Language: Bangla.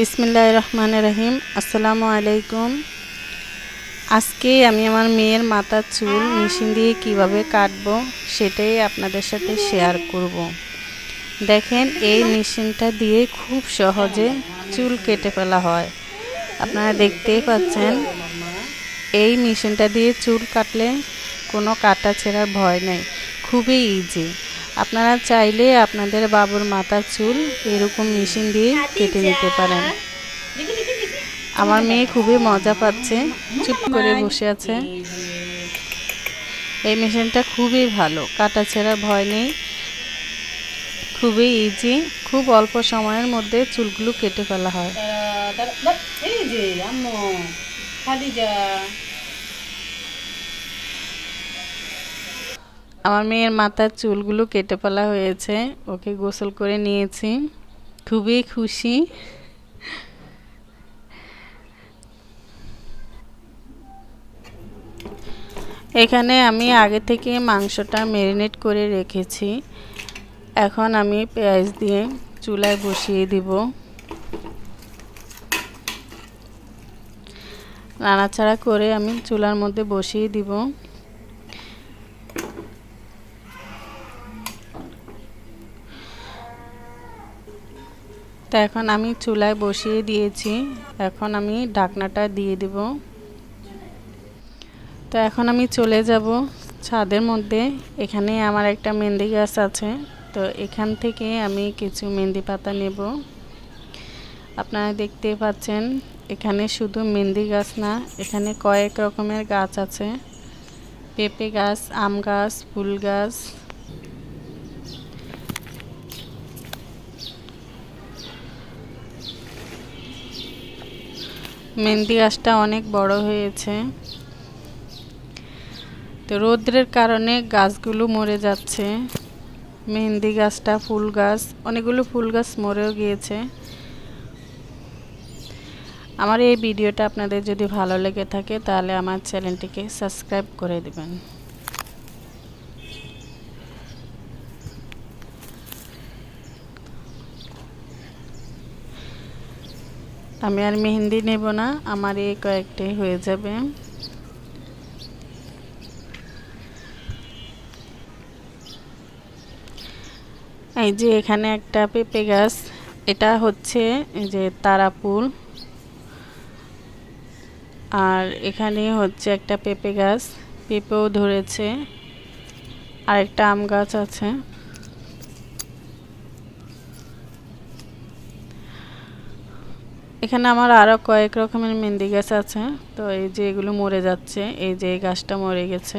বিসমিল্লাহ রহমান রহিম। আসসালামু আলাইকুম। আজকে আমি আমার মেয়ের মাথার চুল মেশিন দিয়ে কীভাবে কাটবো সেটাই আপনাদের সাথে শেয়ার করব। দেখেন, এই মেশিনটা দিয়ে খুব সহজে চুল কেটে ফেলা হয়। আপনারা দেখতেই পাচ্ছেন, এই মেশিনটা দিয়ে চুল কাটলে কোনো কাটা ছেঁড়ার ভয় নেই। খুবই ইজি আপনারা চাইলে আপনাদের বাবুর মাথার চুল এরকম মেশিন দিয়ে কেটে নিতে পারেন। আমার মেয়ে খুবই মজা পাচ্ছে, চুপ করে বসে আছে। এই মেশিনটা খুবই ভালো, কাটা ছেঁড়ার ভয় নেই। খুবই ইজি খুব অল্প সময়ের মধ্যে চুলগুলো কেটে ফেলা হয় এই যে আম্মু খাদিজা আমার মেয়ের মাথার চুলগুলো কেটে ফেলা হয়েছে। ওকে গোসল করে নিয়েছি। খুবই খুশি। এখানে আমি আগে থেকে মাংসটা ম্যারিনেট করে রেখেছি। এখন আমি পেঁয়াজ দিয়ে চুলায় বসিয়ে দিব। নাড়াচাড়া করে আমি চুলার মধ্যে বসিয়ে দিব। তো এখন আমি চুলায় বসিয়ে দিয়েছি। এখন আমি ঢাকনাটা দিয়ে দিব। তো এখন আমি চলে যাব ছাদের মধ্যে। এখানে আমার একটা মেহেন্দি গাছ আছে। তো এখান থেকে আমি কিছু মেহেন্দি পাতা নেব। আপনারা দেখতে পাচ্ছেন, এখানে শুধু মেহেন্দি গাছ না, এখানে কয়েক রকমের গাছ আছে। পেঁপে গাছ, আম গাছ, ফুল গাছ মেহেন্দি গাছটা অনেক বড় হয়েছে। তো রৌদ্রের কারণে গাছগুলো মরে যাচ্ছে। মেহেন্দি গাছটা, ফুল গাছ, অনেকগুলো ফুল গাছ মরেও গিয়েছে। আমার এই ভিডিওটা আপনাদের যদি ভালো লেগে থাকে, তাহলে আমার চ্যানেলটিকে সাবস্ক্রাইব করে দেবেন। আমি আর মেহেন্দি নেব না, আমার এই কয়েকটাই হয়ে যাবে। এই যে এখানে একটা পেঁপে গাছ, এটা হচ্ছে যে তারাপুল আর এখানে হচ্ছে একটা পেঁপে গাছ, পেঁপেও ধরেছে। আর একটা আম গাছ আছে। এখানে আমার আরও কয়েক রকমের মেহেন্দি গাছ আছে। তো এই যে এগুলো মরে যাচ্ছে, এই যে এই গাছটা মরে গেছে।